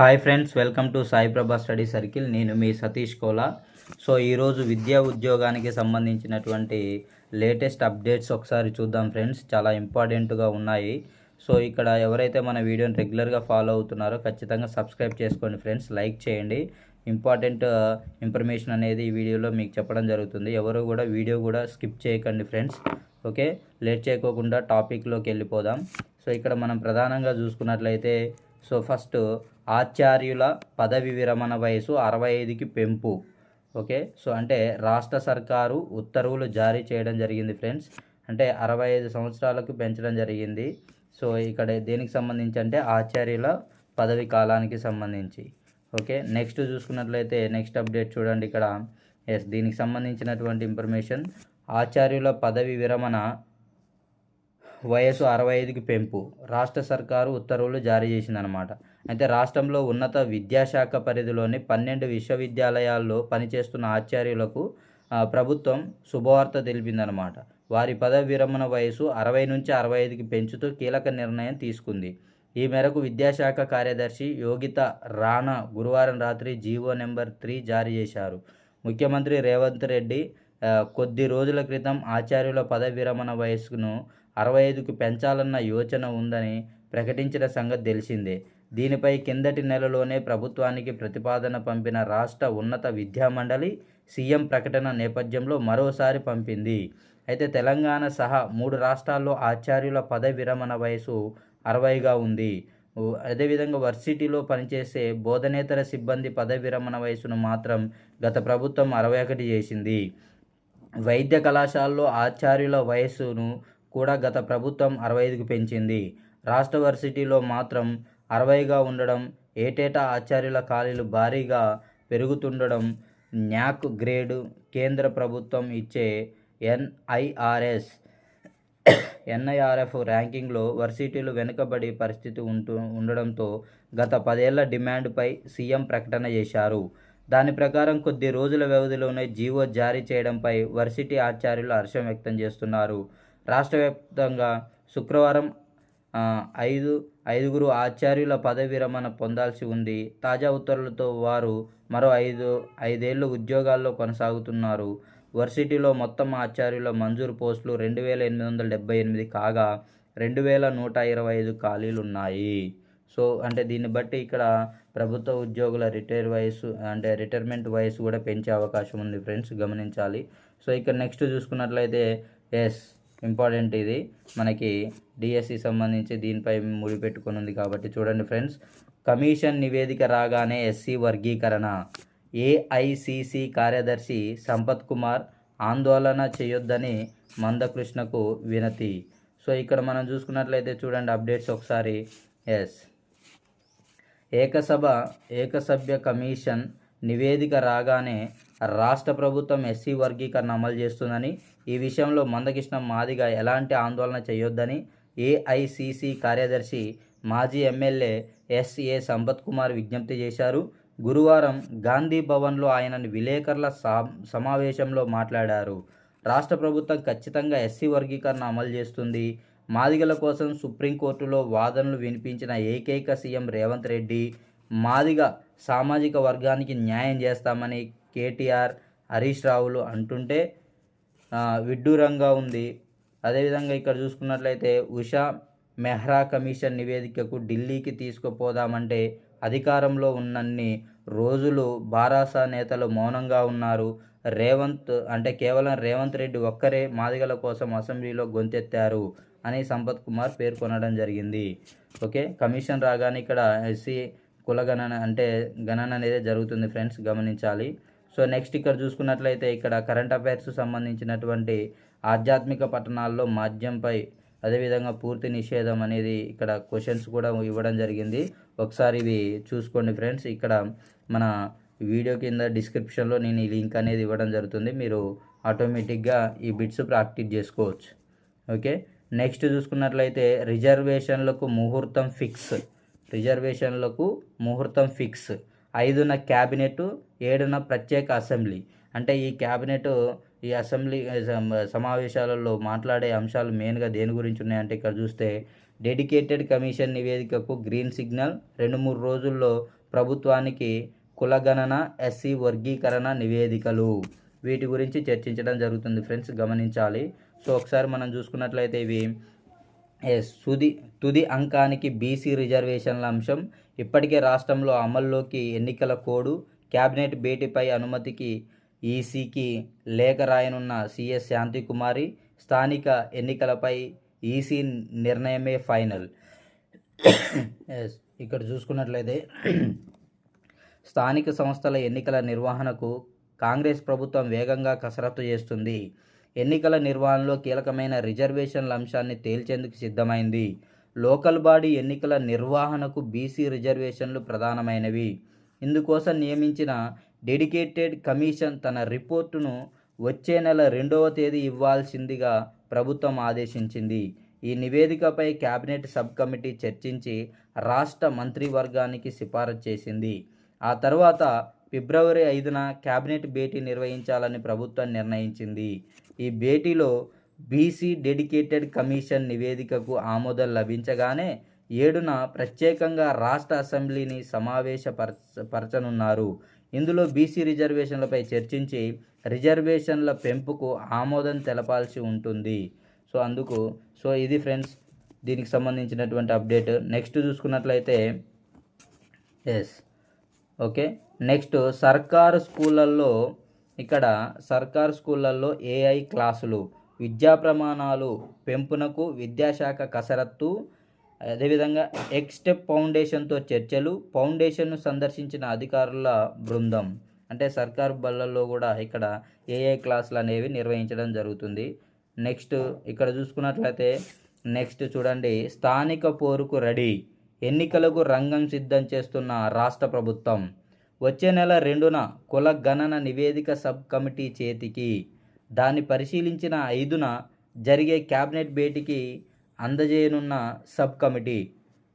Hi friends welcome to Saiprabha study circle. నేను మీ Satish Kola. So ఈరోజు విద్యా ఉద్యోగానికి సంబంధించినటువంటి లేటెస్ట్ అప్డేట్స్ ఒకసారి చూద్దాం ఫ్రెండ్స్. చాలా ఇంపార్టెంట్గా ఉన్నాయి. సో ఇక్కడ ఎవరైతే మన వీడియోని రెగ్యులర్గా ఫాలో అవుతున్నారో ఖచ్చితంగా సబ్స్క్రైబ్ చేసుకోండి ఫ్రెండ్స్. లైక్ చేయండి. ఇంపార్టెంట్ ఇన్ఫర్మేషన్ అనేది ఈ వీడియోలో మీకు చెప్పడం జరుగుతుంది. ఎవరు కూడా వీడియో కూడా స్కిప్ చేయకండి ఫ్రెండ్స్. ఓకే? లేట్ చేయకోకుండా టాపిక్లోకి వెళ్ళిపోదాం. సో ఇక్కడ మనం ప్రధానంగా చూసుకున్నట్లయితే సో ఫస్ట్ ఆచార్యుల పదవి విరమణ వయసు అరవై ఐదుకి పెంపు. ఓకే? సో అంటే రాష్ట్ర సర్కారు ఉత్తర్వులు జారీ చేయడం జరిగింది ఫ్రెండ్స్. అంటే అరవై ఐదు సంవత్సరాలకు పెంచడం జరిగింది. సో ఇక్కడ దేనికి సంబంధించి అంటే ఆచార్యుల పదవి కాలానికి సంబంధించి. ఓకే? నెక్స్ట్ చూసుకున్నట్లయితే నెక్స్ట్ అప్డేట్ చూడండి ఇక్కడ. ఎస్ దీనికి సంబంధించినటువంటి ఇన్ఫర్మేషన్. ఆచార్యుల పదవి విరమణ వయసు అరవై ఐదుకి పెంపు. రాష్ట్ర సర్కారు ఉత్తర్వులు జారీ చేసిందనమాట అయితే రాష్ట్రంలో ఉన్నత విద్యాశాఖ పరిధిలోని పన్నెండు విశ్వవిద్యాలయాల్లో పనిచేస్తున్న ఆచార్యులకు ప్రభుత్వం శుభవార్త తెలిపిందనమాట వారి పదవి విరమణ వయసు అరవై నుంచి అరవై ఐదుకి పెంచుతూ కీలక నిర్ణయం తీసుకుంది. ఈ మేరకు విద్యాశాఖ కార్యదర్శి యోగిత రాణా గురువారం రాత్రి జీవో నెంబర్ త్రీ జారీ చేశారు. ముఖ్యమంత్రి రేవంత్ రెడ్డి కొద్ది రోజుల క్రితం ఆచార్యుల పదవి విరమణ వయస్సును అరవై ఐదుకు పెంచాలన్న యోచన ఉందని ప్రకటించిన సంగతి తెలిసిందే. దీనిపై కిందటి నెలలోనే ప్రభుత్వానికి ప్రతిపాదన పంపిన రాష్ట్ర ఉన్నత విద్యామండలి సీఎం ప్రకటన నేపథ్యంలో మరోసారి పంపింది. అయితే తెలంగాణ సహా మూడు రాష్ట్రాల్లో ఆచార్యుల పదవి విరమణ వయసు అరవైగా ఉంది. అదేవిధంగా వర్సిటీలో పనిచేసే బోధనేతర సిబ్బంది పదవి విరమణ వయసును మాత్రం గత ప్రభుత్వం అరవై ఒకటి చేసింది. వైద్య కళాశాలలో ఆచార్యుల వయస్సును కూడా గత ప్రభుత్వం అరవై ఐదుకు పెంచింది. రాష్ట్ర వర్సిటీలో మాత్రం అరవైగా ఉండడం ఏటేటా ఆచార్యుల ఖాళీలు భారీగా పెరుగుతుండడం న్యాక్ గ్రేడ్ కేంద్ర ప్రభుత్వం ఇచ్చే ఎన్ఐఆర్ఎస్ ఎన్ఐఆర్ఎఫ్ ర్యాంకింగ్లో వర్సిటీలు వెనుకబడి పరిస్థితి ఉంటూ ఉండడంతో గత పదేళ్ళ డిమాండ్పై సీఎం ప్రకటన చేశారు. దాని ప్రకారం కొద్ది రోజుల వ్యవధిలోనే జీవో జారీ చేయడంపై వర్సిటీ ఆచార్యులు హర్షం వ్యక్తం చేస్తున్నారు. రాష్ట్ర వ్యాప్తంగా శుక్రవారం ఐదు ఐదుగురు ఆచార్యుల పదవి విరమణ పొందాల్సి ఉంది. తాజా ఉత్తర్వులతో వారు మరో ఐదు ఐదేళ్ళు ఉద్యోగాల్లో కొనసాగుతున్నారు. వర్సిటీలో మొత్తం ఆచార్యుల మంజూరు పోస్టులు రెండు వేల ఎనిమిది వందల డెబ్బై ఎనిమిది కాగా రెండు వేల నూట ఇరవై ఐదు ఖాళీలు ఉన్నాయి సో అంటే దీన్ని బట్టి ఇక్కడ ప్రభుత్వ ఉద్యోగుల రిటైర్ వయసు అంటే రిటైర్మెంట్ వయసు కూడా పెంచే అవకాశం ఉంది ఫ్రెండ్స్ గమనించాలి. సో ఇక్కడ నెక్స్ట్ చూసుకున్నట్లయితే ఎస్. ఇంపార్టెంట్ ఇది. మనకి డిఎస్సి సంబంధించి దీనిపై ముడిపెట్టుకుని ఉంది కాబట్టి చూడండి ఫ్రెండ్స్. కమిషన్ నివేదిక రాగానే ఎస్సీ వర్గీకరణ. ఏఐసిసి కార్యదర్శి సంపత్ కుమార్ ఆందోళన చేయొద్దని మందకృష్ణకు వినతి. సో ఇక్కడ మనం చూసుకున్నట్లయితే చూడండి అప్డేట్స్ ఒకసారి. ఎస్. ఏకసభ ఏకసభ్య కమిషన్ నివేదిక రాగానే రాష్ట్ర ప్రభుత్వం ఎస్సీ వర్గీకరణ అమలు చేస్తుందని ఈ విషయంలో మందకృష్ణ మాదిగా ఎలాంటి ఆందోళన చేయొద్దని ఏఐసిసి కార్యదర్శి మాజీ ఎమ్మెల్యే ఎస్ఏ సంపత్ కుమార్ విజ్ఞప్తి చేశారు. గురువారం గాంధీ భవన్లో ఆయన విలేకరుల సా- సమావేశంలో మాట్లాడారు. రాష్ట్ర ప్రభుత్వం ఖచ్చితంగా ఎస్సీ వర్గీకరణ అమలు చేస్తుంది. మాదిగల కోసం సుప్రీంకోర్టులో వాదనలు వినిపించిన ఏకైక సీఎం రేవంత్ రెడ్డి మాదిగ సామాజిక వర్గానికి న్యాయం చేస్తామని కేటీఆర్ హరీష్ రావులు అంటుంటే విడ్డూరంగా ఉంది. అదేవిధంగా ఇక్కడ చూసుకున్నట్లయితే ఉషా మెహ్రా కమిషన్ నివేదికకు ఢిల్లీకి తీసుకుపోదామంటే అధికారంలో ఉన్నన్ని రోజులు బారాసా నేతలు మౌనంగా ఉన్నారు. రేవంత్ అంటే కేవలం రేవంత్ రెడ్డి ఒక్కరే మాదిగల కోసం అసెంబ్లీలో గొంతెత్తారు అని సంపత్ కుమార్ పేర్కొనడం జరిగింది. ఓకే కమిషన్ రాగానే ఇక్కడ ఎస్సీ కులగణన అంటే గణన అనేది జరుగుతుంది ఫ్రెండ్స్ గమనించాలి. సో నెక్స్ట్ ఇక్కడ చూసుకున్నట్లయితే ఇక్కడ కరెంట్ అఫైర్స్ సంబంధించినటువంటి ఆధ్యాత్మిక పట్టణాల్లో మాధ్యంపై అదేవిధంగా పూర్తి నిషేధం అనేది ఇక్కడ క్వశ్చన్స్ కూడా ఇవ్వడం జరిగింది. ఒకసారి ఇవి చూసుకోండి ఫ్రెండ్స్ ఇక్కడ మన వీడియో కింద డిస్క్రిప్షన్లో నేను ఈ లింక్ అనేది ఇవ్వడం జరుగుతుంది. మీరు ఆటోమేటిక్గా ఈ బిట్స్ ప్రాక్టీస్ చేసుకోవచ్చు. ఓకే నెక్స్ట్ చూసుకున్నట్లయితే రిజర్వేషన్లకు ముహూర్తం ఫిక్స్ రిజర్వేషన్లకు ముహూర్తం ఫిక్స్ ఐదున క్యాబినెట్ ఏడున ప్రత్యేక అసెంబ్లీ. అంటే ఈ క్యాబినెట్ ఈ అసెంబ్లీ సమావేశాలలో మాట్లాడే అంశాలు మెయిన్గా దేని గురించి ఉన్నాయంటే ఇక్కడ చూస్తే డెడికేటెడ్ కమిషన్ నివేదికకు గ్రీన్ సిగ్నల్ రెండు మూడు రోజుల్లో ప్రభుత్వానికి కులగణన ఎస్సీ వర్గీకరణ నివేదికలు. వీటి గురించి చర్చించడం జరుగుతుంది ఫ్రెండ్స్ గమనించాలి. సో ఒకసారి మనం చూసుకున్నట్లయితే ఇవి ఎస్ తుది తుది అంకానికి బీసీ రిజర్వేషన్ల అంశం ఇప్పటికే రాష్ట్రంలో అమల్లోకి ఎన్నికల కోడ్ క్యాబినెట్ భేటీపై అనుమతికి ఈసీకి లేఖ రాయనున్న సిఎస్ శాంతికుమారి స్థానిక ఎన్నికలపై ఈసీ నిర్ణయమే ఫైనల్. ఎస్ ఇక్కడ చూసుకున్నట్లయితే స్థానిక సంస్థల ఎన్నికల నిర్వహణకు కాంగ్రెస్ ప్రభుత్వం వేగంగా కసరత్తు చేస్తుంది. ఎన్నికల నిర్వహణలో కీలకమైన రిజర్వేషన్ల అంశాన్ని తేల్చేందుకు సిద్ధమైంది. లోకల్ బాడీ ఎన్నికల నిర్వహణకు బీసీ రిజర్వేషన్లు ప్రధానమైనవి. ఇందుకోసం నియమించిన డెడికేటెడ్ కమిషన్ తన రిపోర్టును వచ్చే నెల రెండవ తేదీ ఇవ్వాల్సిందిగా ప్రభుత్వం ఆదేశించింది. ఈ నివేదికపై కేబినెట్ సబ్ కమిటీ చర్చించి రాష్ట్ర మంత్రివర్గానికి సిఫారసు చేసింది. ఆ తర్వాత ఫిబ్రవరి ఐదున కేబినెట్ భేటీ నిర్వహించాలని ప్రభుత్వం నిర్ణయించింది. ఈ భేటీలో బీసీ డెడికేటెడ్ కమిషన్ నివేదికకు ఆమోదం లభించగానే ఏడున ప్రత్యేకంగా రాష్ట్ర అసెంబ్లీని సమావేశపరచ పరచనున్నారు ఇందులో బీసీ రిజర్వేషన్లపై చర్చించి రిజర్వేషన్ల పెంపుకు ఆమోదం తెలపాల్సి ఉంటుంది. సో అందుకు సో ఇది ఫ్రెండ్స్ దీనికి సంబంధించినటువంటి అప్డేట్. నెక్స్ట్ చూసుకున్నట్లయితే ఎస్ ఓకే. నెక్స్ట్ సర్కారు స్కూళ్ళల్లో ఇక్కడ సర్కారు స్కూళ్ళల్లో ఏఐ క్లాసులు. విద్యా ప్రమాణాలు పెంపునకు విద్యాశాఖ కసరత్తు అదేవిధంగా ఎక్స్టెప్ ఫౌండేషన్తో చర్చలు ఫౌండేషన్ను సందర్శించిన అధికారుల బృందం అంటే సర్కారు బళ్ళల్లో కూడా ఇక్కడ ఏఐ క్లాసులు అనేవి నిర్వహించడం జరుగుతుంది. నెక్స్ట్ ఇక్కడ చూసుకున్నట్లయితే నెక్స్ట్ చూడండి స్థానిక పోరుకు రెడీ ఎన్నికలకు రంగం సిద్ధం చేస్తున్న రాష్ట్ర ప్రభుత్వం. వచ్చే నెల రెండున కుల గణన నివేదిక సబ్ కమిటీ చేతికి దాన్ని పరిశీలించిన ఐదున జరిగే క్యాబినెట్ భేటీకి అందజేయనున్న సబ్ కమిటీ.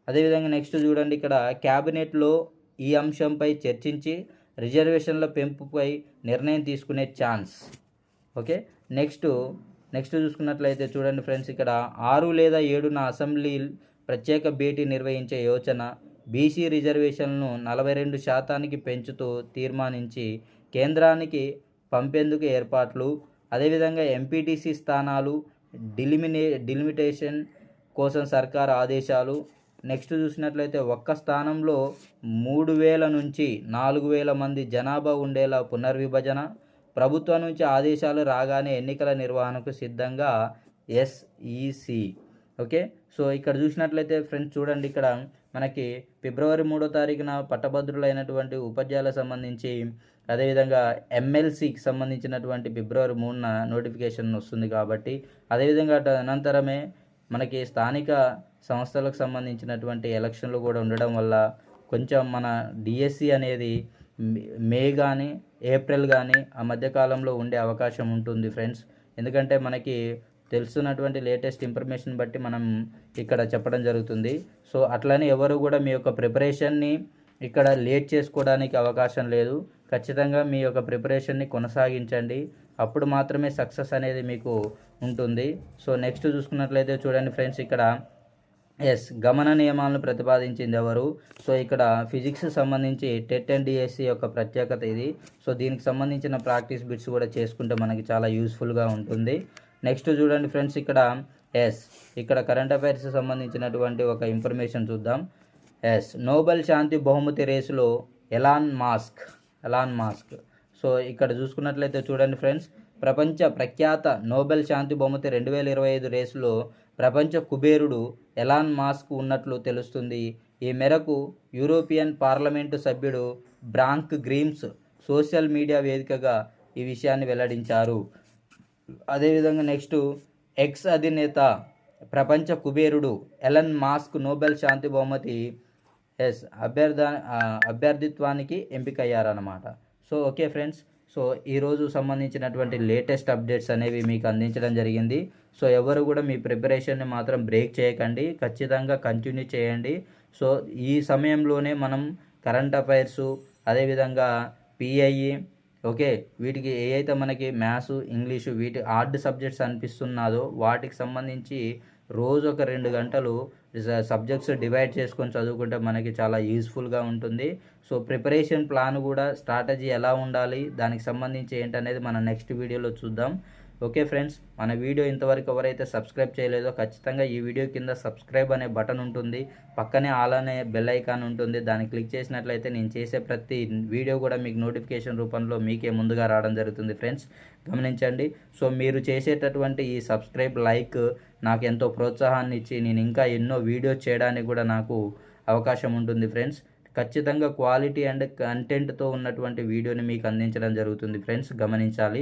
అదేవిధంగా నెక్స్ట్ చూడండి ఇక్కడ క్యాబినెట్లో ఈ అంశంపై చర్చించి రిజర్వేషన్ల పెంపుపై నిర్ణయం తీసుకునే ఛాన్స్. ఓకే? నెక్స్ట్ నెక్స్ట్ చూసుకున్నట్లయితే చూడండి ఫ్రెండ్స్ ఇక్కడ ఆరు లేదా ఏడున అసెంబ్లీ ప్రత్యేక భేటీ నిర్వహించే యోచన బీసీ రిజర్వేషన్లను నలభై రెండు శాతానికి పెంచుతూ తీర్మానించి కేంద్రానికి పంపేందుకు ఏర్పాట్లు అదేవిధంగా ఎంపీటీసీ స్థానాలు డిలిమినే డిలిమిటేషన్ కోసం సర్కార్ ఆదేశాలు. నెక్స్ట్ చూసినట్లయితే ఒక్క స్థానంలో మూడు వేల నుంచి నాలుగు వేల మంది జనాభా ఉండేలా పునర్విభజన. ప్రభుత్వం నుంచి ఆదేశాలు రాగానే ఎన్నికల నిర్వహణకు సిద్ధంగా ఎస్ఈసి ఓకే? సో ఇక్కడ చూసినట్లయితే ఫ్రెండ్స్ చూడండి ఇక్కడ మనకి ఫిబ్రవరి మూడో తారీఖున పట్టభద్రులైనటువంటి ఉపాధ్యాయులకు సంబంధించి అదేవిధంగా ఎమ్మెల్సీకి సంబంధించినటువంటి ఫిబ్రవరి మూడున నోటిఫికేషన్ వస్తుంది కాబట్టి అదేవిధంగా అనంతరమే మనకి స్థానిక సంస్థలకు సంబంధించినటువంటి ఎలక్షన్లు కూడా ఉండడం వల్ల కొంచెం మన డిఎస్సి అనేది మే కానీ ఏప్రిల్ కానీ ఆ మధ్యకాలంలో ఉండే అవకాశం ఉంటుంది ఫ్రెండ్స్. ఎందుకంటే మనకి తెలుస్తున్నటువంటి లేటెస్ట్ ఇన్ఫర్మేషన్ బట్టి మనం ఇక్కడ చెప్పడం జరుగుతుంది. సో అట్లనే ఎవరు కూడా మీ యొక్క ప్రిపరేషన్ని ఇక్కడ లేట్ చేసుకోవడానికి అవకాశం లేదు. ఖచ్చితంగా మీ యొక్క ప్రిపరేషన్ని కొనసాగించండి. అప్పుడు మాత్రమే సక్సెస్ అనేది మీకు ఉంటుంది. సో నెక్స్ట్ చూసుకున్నట్లయితే చూడండి ఫ్రెండ్స్ ఇక్కడ ఎస్ గమన నియమాలను ప్రతిపాదించింది ఎవరు? సో ఇక్కడ ఫిజిక్స్ సంబంధించి టెట్ అండ్ డిఎస్సి యొక్క ప్రత్యేకత ఇది. సో దీనికి సంబంధించిన ప్రాక్టీస్ బిట్స్ కూడా చేసుకుంటే మనకి చాలా యూస్ఫుల్గా ఉంటుంది. నెక్స్ట్ చూడండి ఫ్రెండ్స్ ఇక్కడ ఎస్. ఇక్కడ కరెంట్ అఫైర్స్ సంబంధించినటువంటి ఒక ఇన్ఫర్మేషన్ చూద్దాం. ఎస్. నోబెల్ శాంతి బహుమతి రేసులో Elon Musk Elon Musk. So ఇక్కడ చూసుకున్నట్లయితే చూడండి ఫ్రెండ్స్ ప్రపంచ ప్రఖ్యాత నోబెల్ శాంతి బహుమతి రెండు వేల ఇరవై ఐదు రేసులో ప్రపంచ కుబేరుడు ఎలాన్ మాస్క్ ఉన్నట్లు తెలుస్తుంది. ఈ మేరకు యూరోపియన్ పార్లమెంటు సభ్యుడు బ్రాంక్ గ్రీమ్స్ సోషల్ మీడియా వేదికగా ఈ విషయాన్ని వెల్లడించారు. అదేవిధంగా నెక్స్ట్ ఎక్స్ అధినేత ప్రపంచ కుబేరుడు ఎలన్ మాస్క్ నోబెల్ శాంతి బహుమతి ఎస్ అభ్యర్థ అభ్యర్థిత్వానికి ఎంపికయ్యారన్నమాట. So okay friends. సో ఈరోజు సంబంధించినటువంటి లేటెస్ట్ అప్డేట్స్ అనేవి మీకు అందించడం జరిగింది. సో ఎవరు కూడా మీ ప్రిపరేషన్ని మాత్రం బ్రేక్ చేయకండి. ఖచ్చితంగా కంటిన్యూ చేయండి. సో ఈ సమయంలోనే మనం కరెంట్ అఫైర్సు అదేవిధంగా పిఐఈ ఓకే వీటికి ఏవైతే మనకి మ్యాథ్స్ ఇంగ్లీషు వీటి హార్డ్ సబ్జెక్ట్స్ అనిపిస్తున్నాదో వాటికి సంబంధించి రోజు ఒక రెండు గంటలు సబ్జెక్ట్స్ డివైడ్ చేసుకొని చదువుకుంటే మనకి చాలా యూస్ఫుల్గా ఉంటుంది. సో ప్రిపరేషన్ ప్లాన్ కూడా స్ట్రాటజీ ఎలా ఉండాలి దానికి సంబంధించి ఏంటనేది మనం నెక్స్ట్ వీడియోలో చూద్దాం. ఓకే ఫ్రెండ్స్ మన వీడియో ఇంతవరకు ఎవరైతే సబ్స్క్రైబ్ చేయలేదో ఖచ్చితంగా ఈ వీడియో కింద సబ్స్క్రైబ్ అనే బటన్ ఉంటుంది. పక్కనే ఆల్ అనే బెల్ ఐకాన్ ఉంటుంది. దాన్ని క్లిక్ చేసినట్లయితే నేను చేసే ప్రతి వీడియో కూడా మీకు నోటిఫికేషన్ రూపంలో మీకే ముందుగా రావడం జరుగుతుంది ఫ్రెండ్స్. గమనించండి. సో మీరు చేసేటటువంటి ఈ సబ్స్క్రైబ్ లైక్ నాకు ఎంతో ప్రోత్సాహాన్ని ఇచ్చి నేను ఇంకా ఎన్నో వీడియోస్ చేయడానికి కూడా నాకు అవకాశం ఉంటుంది ఫ్రెండ్స్. ఖచ్చితంగా క్వాలిటీ అండ్ కంటెంట్తో ఉన్నటువంటి వీడియోని మీకు అందించడం జరుగుతుంది ఫ్రెండ్స్. గమనించాలి.